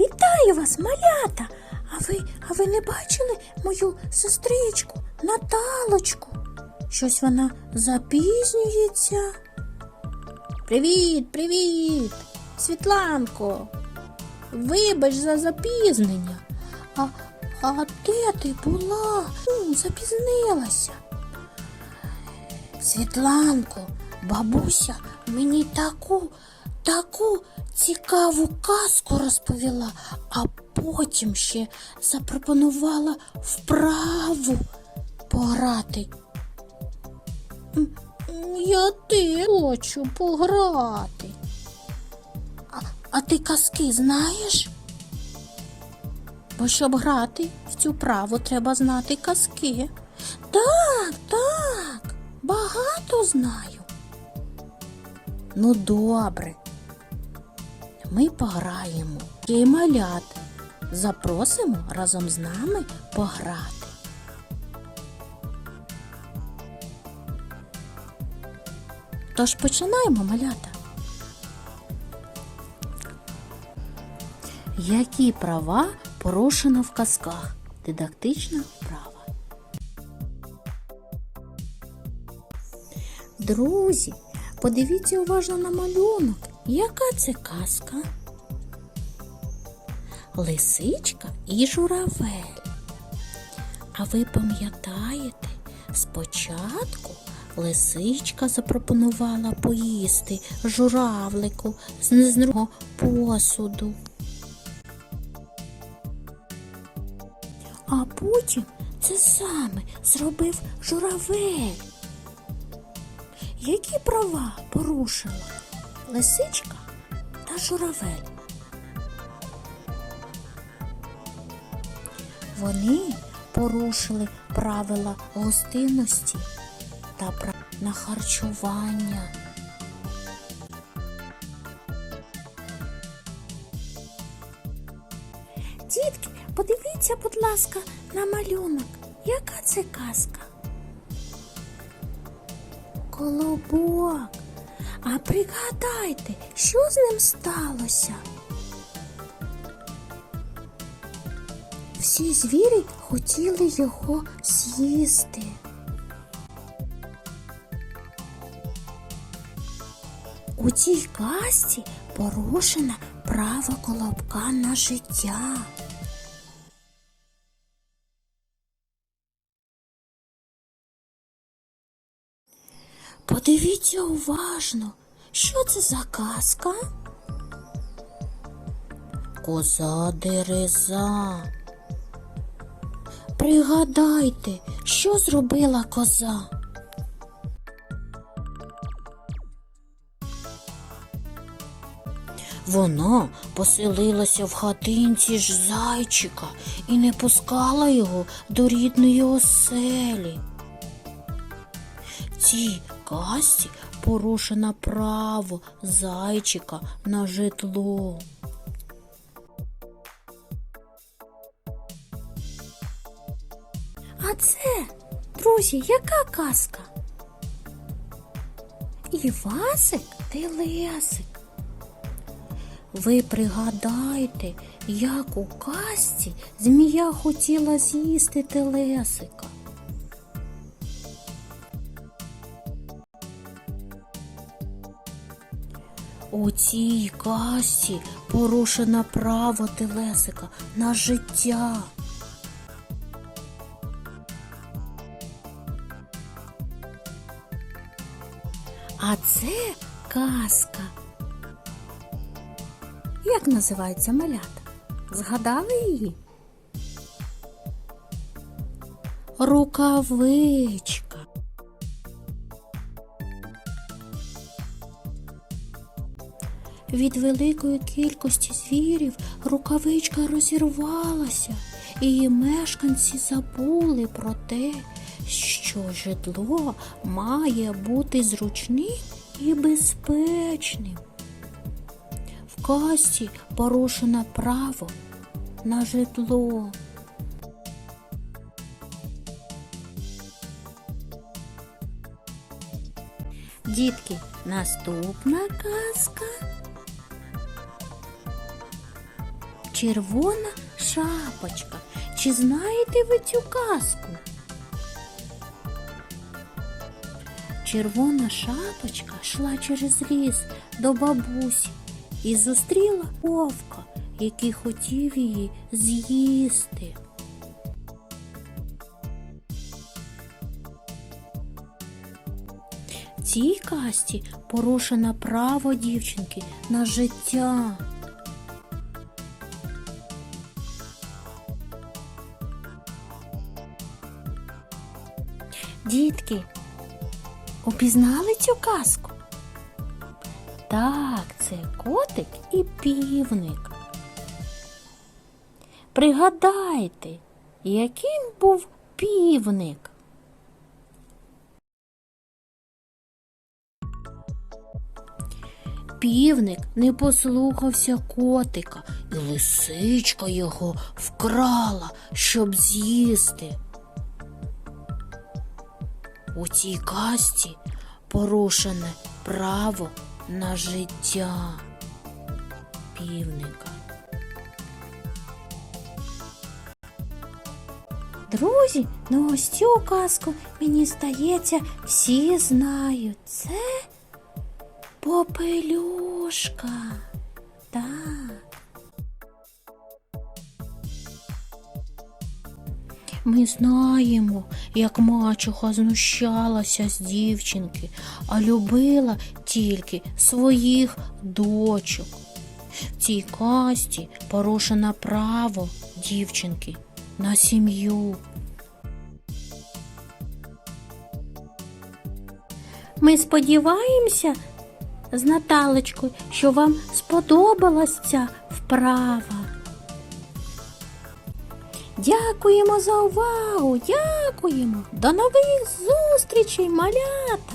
Вітаю вас, малята! А ви, а ви не бачили мою сестричку Наталочку? Щось вона запізнюється. Привіт, привіт, Світланко. Вибач за запізнення. А, а де ти була? М, запізнилася. Світланко, бабуся мені таку, таку цікаву казку розповіла, а потім ще запропонувала вправу пограти. Я теж хочу пограти. А, а ти казки знаєш? Бо щоб грати в цю праву, треба знати казки. Так, так, багато знаю. Ну, добре. Ми пограємо. І малят. Запросимо разом з нами пограти. Тож починаємо, малята. Які права порушено в казках? Дидактична вправа. Друзі, подивіться уважно на малюнок. Яка це казка? Лисичка і журавель. А ви пам'ятаєте, спочатку лисичка запропонувала поїсти журавлику з незного посуду. А потім це саме зробив журавель. Які права порушила лисичка та журавель? Вони порушили правила гостинності та на харчування. Дітки, подивіться, будь ласка, на малюнок. Яка це казка? Колобок. А пригадайте, що з ним сталося? Всі звірі хотіли його з'їсти. У цій казці порушено право колобка на життя. Подивіться уважно, що це за казка? Коза дереза. Пригадайте, що зробила коза? Вона поселилася в хатинці ж зайчика і не пускала його до рідної оселі. Цій казці порушено право зайчика на житло. А це, друзі, яка казка? Івасик Телесик. Ви пригадайте, як у казці змія хотіла з'їсти телесика. У цій казці порушено право телесика на життя. А це казка. Як називається малята? Згадали її? Рукавичка. Від великої кількості звірів рукавичка розірвалася, і мешканці забули про те, що житло має бути зручним і безпечним. В казці порушено право на житло. Дітки, наступна казка. Червона шапочка. Чи знаєте ви цю казку? Червона шапочка йшла через ліс до бабусі і зустріла вовка, який хотів її з'їсти. В цій касті порушено право дівчинки на життя. Дітки, упізнали цю казку? Так, це котик і півник. Пригадайте, яким був півник? Півник не послухався котика, і лисичка його вкрала, щоб з'їсти. У цій касті порушене право на життя півника. Друзі, ну ось цю казку, мені здається, всі знають. Це попелюшка. Так. Ми знаємо, як мачуха знущалася з дівчинки, а любила тільки своїх дочок. В цій касті порушено право дівчинки на сім'ю. Ми сподіваємося з Наталечкою, що вам сподобалась ця вправа. Дякуємо за увагу, дякуємо. До нових зустрічей, малята!